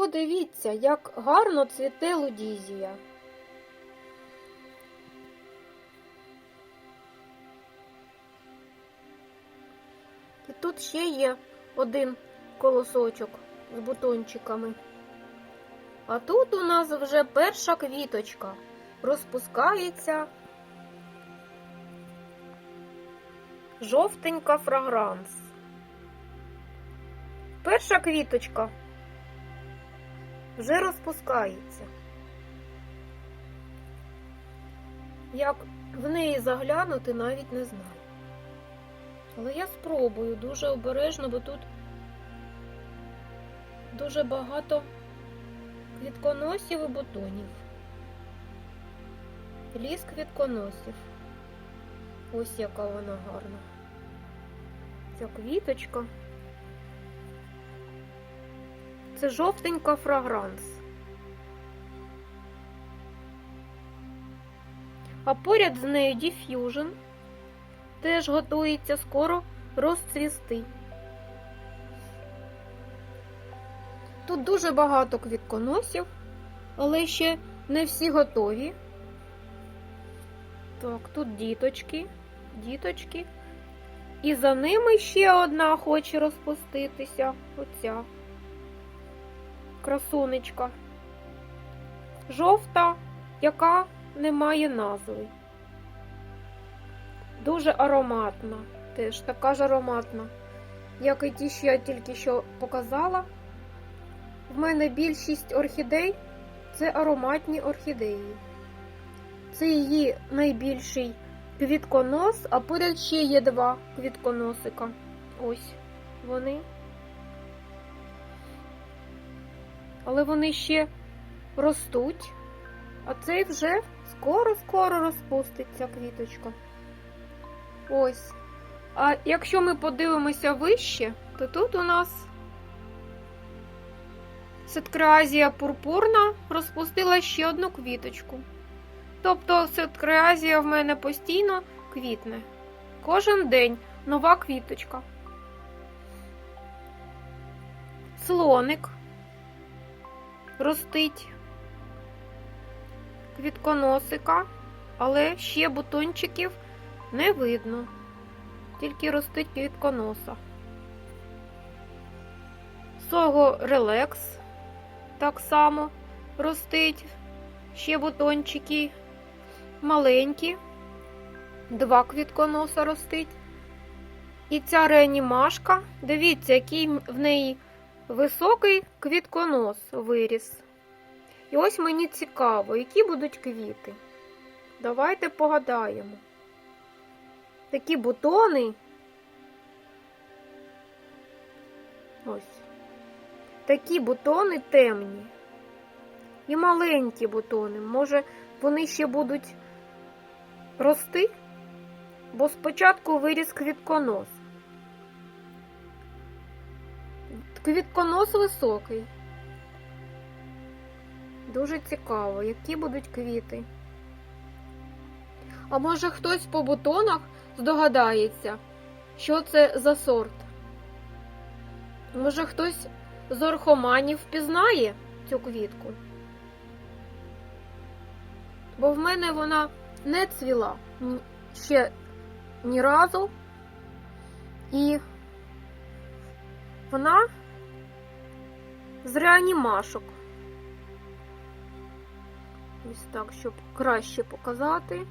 Подивіться, як гарно цвіте лудізія. І тут ще є один колосочок з бутончиками. А тут у нас вже перша квіточка розпускається жовтенька фрагранс. Перша квіточка вже розпускається. Як в неї заглянути, навіть не знаю. Але я спробую дуже обережно, бо тут дуже багато квітконосів і бутонів. Ліс квітконосів. Ось яка вона гарна. Ця квіточка. Це жовтенька фрагранс. А поряд з нею діф'южн теж готується скоро розцвісти. Тут дуже багато квітконосів, але ще не всі готові. Так, тут діточки, діточки. І за ними ще одна хоче розпуститися. Оця красунечка. Жовта, яка не має назви. Дуже ароматна. Теж така ж ароматна, як і ті, що я тільки що показала. В мене більшість орхідей це ароматні орхідеї. Це її найбільший квітконос, а поряд ще є два квітконосика. Ось вони. Але вони ще ростуть, а цей вже скоро-скоро розпуститься квіточка. Ось. А якщо ми подивимося вище, то тут у нас ситкреазія пурпурна розпустила ще одну квіточку. Тобто ситкреазія в мене постійно квітне. Кожен день нова квіточка. Слоник ростить квітконосика, але ще бутончиків не видно. Тільки ростить квітконоса. Сого релекс так само ростить. Ще бутончики маленькі. Два квітконоса ростить. І ця реанімашка, дивіться, який в неї високий квітконос виріс. І ось мені цікаво, які будуть квіти. Давайте погадаємо. Такі бутони. Ось. Такі бутони темні. І маленькі бутони. Може, вони ще будуть рости? Бо спочатку виріс квітконос. Квітконос високий. Дуже цікаво, які будуть квіти. А може хтось по бутонах здогадається, що це за сорт? Може хтось з орхоманів впізнає цю квітку? Бо в мене вона не цвіла ще ні разу. І вона з реанімашок. Ось так, щоб краще показати.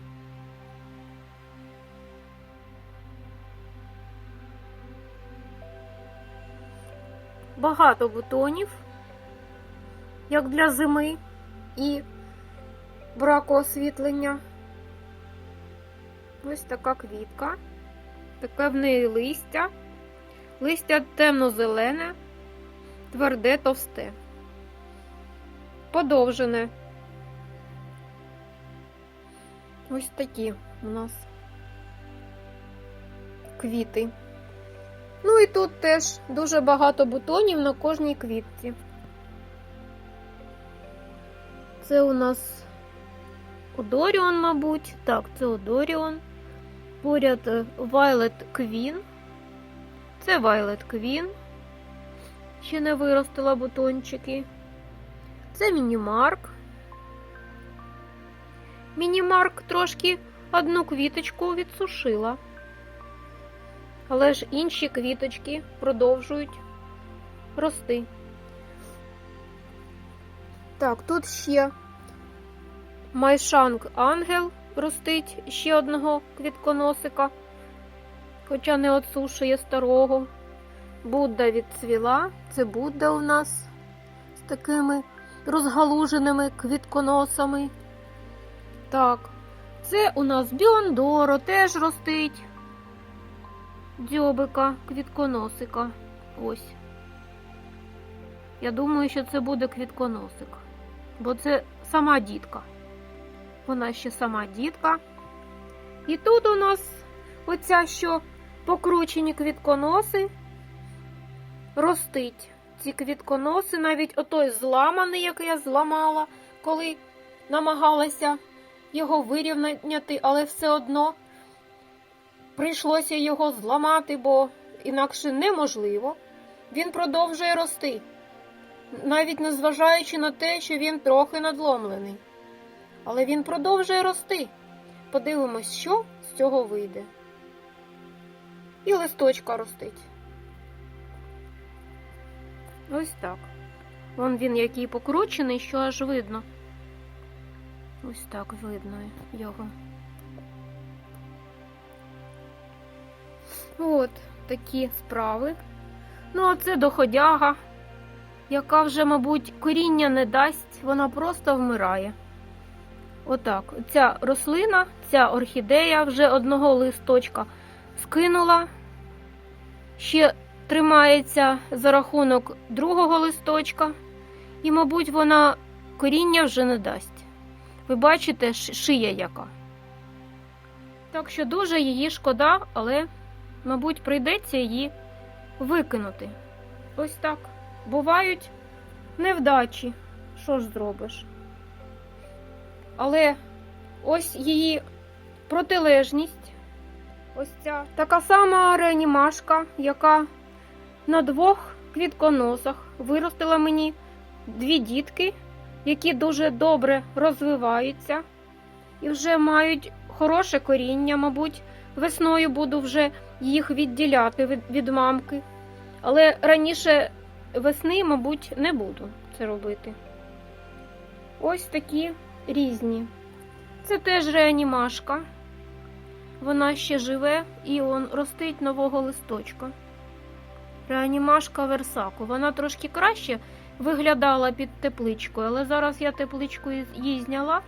Багато бутонів, як для зими і браку освітлення. Ось така квітка. Таке в неї листя. Листя темно-зелене, тверде, товсте. Подовжене. Ось такі у нас квіти. Ну і тут теж дуже багато бутонів на кожній квітці. Це у нас Одоріон, мабуть. Так, це Одоріон. Поряд Violet Queen. Це Violet Queen. Ще не виростила бутончики. Це мінімарк. Мінімарк трошки одну квіточку відсушила. Але ж інші квіточки продовжують рости. Так, тут ще Майшанг Ангел ростить ще одного квітконосика, хоча не отсушує старого. Будда відцвіла. Це Будда у нас з такими розгалуженими квітконосами. Так, це у нас Біондоро теж ростить. Дзьобика, квітконосика. Ось. Я думаю, що це буде квітконосик. Бо це сама дітка. Вона ще сама дітка. І тут у нас оця що покручені квітконоси ростить. Ці квітконоси, навіть отой зламаний, який я зламала, коли намагалася його вирівняти, але все одно прийшлося його зламати, бо інакше неможливо. Він продовжує рости, навіть незважаючи на те, що він трохи надломлений. Але він продовжує рости. Подивимось, що з цього вийде. І листочка ростить. Ось так. Вон він який покручений, що аж видно. Ось так видно його. От такі справи. Ну, а це доходяга, яка вже, мабуть, коріння не дасть, вона просто вмирає. Отак, ця рослина, ця орхідея вже одного листочка скинула, ще тримається за рахунок другого листочка, і, мабуть, вона коріння вже не дасть. Ви бачите, шия яка. Так що дуже її шкода, але, мабуть, прийдеться її викинути. Ось так. Бувають невдачі. Що ж зробиш? Але ось її протилежність. Ось ця така сама реанімашка, яка на двох квітконосах виростила мені дві дітки, які дуже добре розвиваються і вже мають хороше коріння, мабуть. Весною буду вже їх відділяти від, від мамки. Але раніше весни, мабуть, не буду це робити. Ось такі різні. Це теж реанімашка. Вона ще живе і он ростить нового листочка. Реанімашка Версако. Вона трошки краще виглядала під тепличкою, але зараз я тепличку їй зняла,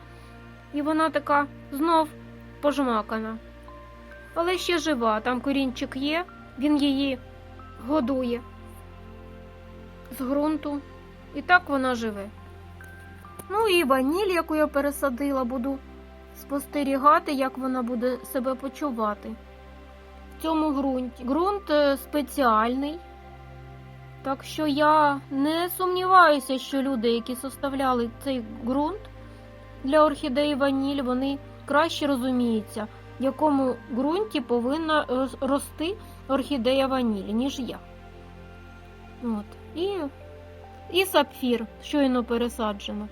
і вона така знов пожмакана. Але ще жива, там корінчик є, він її годує з ґрунту. І так вона живе. Ну і ваніль, яку я пересадила, буду спостерігати, як вона буде себе почувати. В цьому ґрунті. Ґрунт е, спеціальний. Так що я не сумніваюся, що люди, які составляли цей ґрунт для орхідеї ваніль, вони краще розуміються, в якому ґрунті повинна рости орхідея ваніль, ніж я. От. І, і сапфір щойно пересаджено.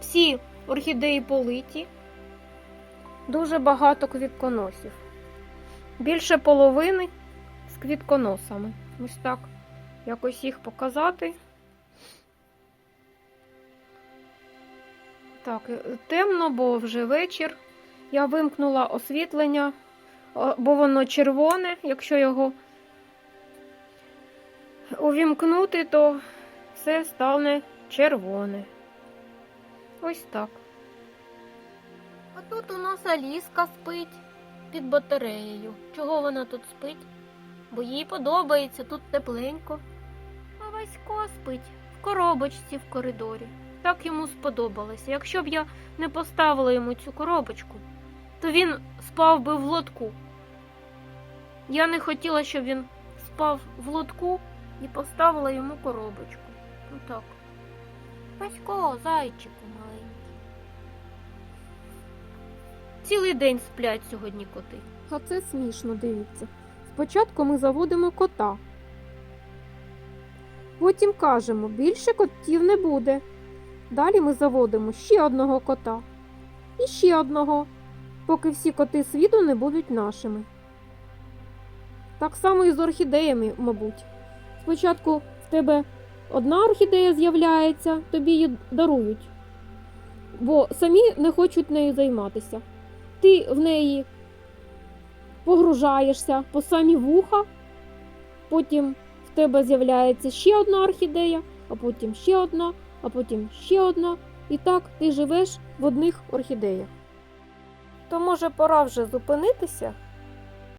Всі орхідеї политі, дуже багато квітконосів. Більше половини з квітконосами. Ось так. Якось їх показати. Так, е, темно, бо вже вечір. Я вимкнула освітлення, бо воно червоне. Якщо його увімкнути, то все стане червоне. Ось так. А тут у нас Аліска спить під батареєю. Чого вона тут спить? Бо їй подобається, тут тепленько. Васько спить в коробочці в коридорі. Так йому сподобалося. Якщо б я не поставила йому цю коробочку, то він спав би в лотку. Я не хотіла, щоб він спав в лотку і поставила йому коробочку. Ну так. Васько, зайчику маленький. Цілий день сплять сьогодні коти. А це смішно, дивіться. Спочатку ми заводимо кота. Потім кажемо, більше котів не буде. Далі ми заводимо ще одного кота і ще одного, поки всі коти світу не будуть нашими. Так само і з орхідеями, мабуть. Спочатку в тебе одна орхідея з'являється, тобі її дарують, бо самі не хочуть нею займатися. Ти в неї погружаєшся по самі вуха, потім в тебе з'являється ще одна орхідея, а потім ще одна, а потім ще одна. І так ти живеш в одних орхідеях. То може пора вже зупинитися